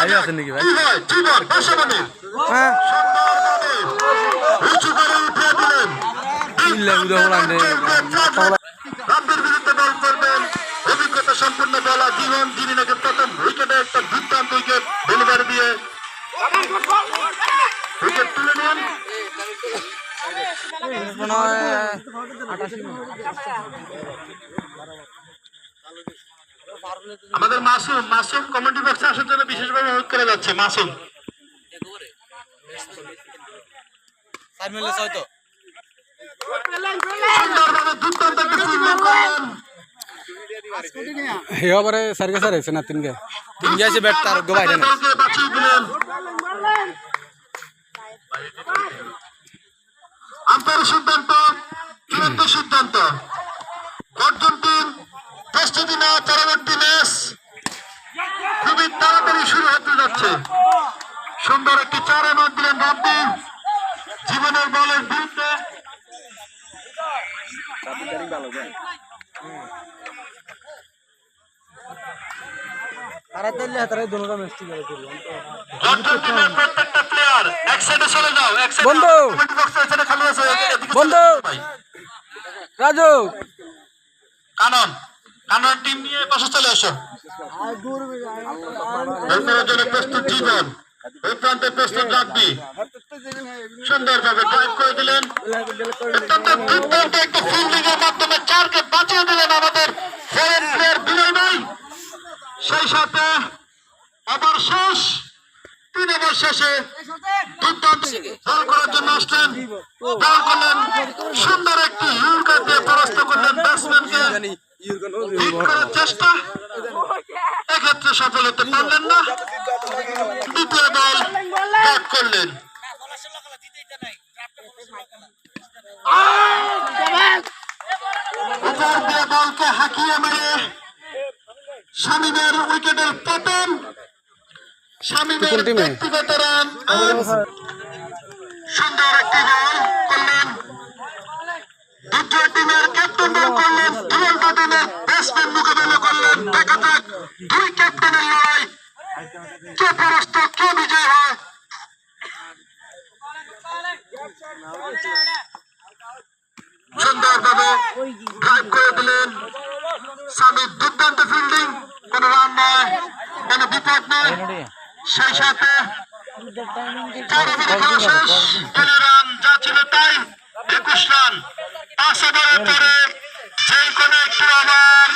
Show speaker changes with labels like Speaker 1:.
Speaker 1: ভাই আছেন নাকি ভাই?
Speaker 2: জীবন
Speaker 1: হ্যাঁ।
Speaker 2: উঁচু করে উঠিয়ে দিলেন
Speaker 1: ইল্লা উদয় হলাম
Speaker 2: বিরুদ্ধে বল করবেন। অভিজ্ঞতা সম্পূর্ণ বলা জীবন যিনি নাকি প্রথম উইকেটে একটা দুর্দান্ত উইকেট ডেলিভারি দিয়ে। উইকেট তুলে নেন।
Speaker 1: মনে হয়
Speaker 2: আমাদের মাসুম মাসুম কমেন্ট্রি বক্সে আসার জন্য বিশেষভাবে অনুরোধ করে যাচ্ছে মাসুম।
Speaker 1: তিন গেছে ব্যাট তার
Speaker 2: প্রস্তুতি নেওয়া পরবর্তী ম্যাচ খুবই তাড়াতাড়ি শুরু হতে যাচ্ছে। সুন্দর একটি চারে মার দিলেন রাব্বি জীবনের বলের বিরুদ্ধে।
Speaker 1: বন্ধু! বন্ধু! রাজু।
Speaker 2: কানন। কানন টিম নিয়ে পাশে চলে আসো এরপরের জন্য প্রস্তুত জীবন। ওই প্রান্তে প্রস্তুত রাখবি সুন্দরভাবে ড্রাইভ করে দিলেন। দুর্দান্ত একটা ফিল্ডিং মাধ্যমে চারকে বাঁচিয়ে দিলেন আমাদের ফরেন প্লেয়ার বিনয় ভাই। সেই সাথে আবার শেষ। তিন ওভার শেষে দুর্দান্ত বল করার জন্য আসলেন। বল করলেন সুন্দর একটি ইউকার দিয়ে পরাস্ত করলেন ব্যাটসম্যানকে করার চেষ্টা এক্ষেত্রে সফল হতে পারলেন না দ্বিতীয় দল ব্যাট করলেন উপর দিয়ে বলকে হাঁকিয়ে মেরে শামীমের উইকেটের পতন শামীমের ব্যক্তিগত রান সুন্দর একটি বল করলেন দ্বিতীয় টিমের ক্যাপ্টেন বল করলেন দুর্দান্ত ফিল্ডিং কোন রান নয় বিপদ নয় সেই সাথে খেলা শেষ রান যা ছিল তাই, একুশ রান পাঁচ ওভারের পরে যেই কোনো একটু আবার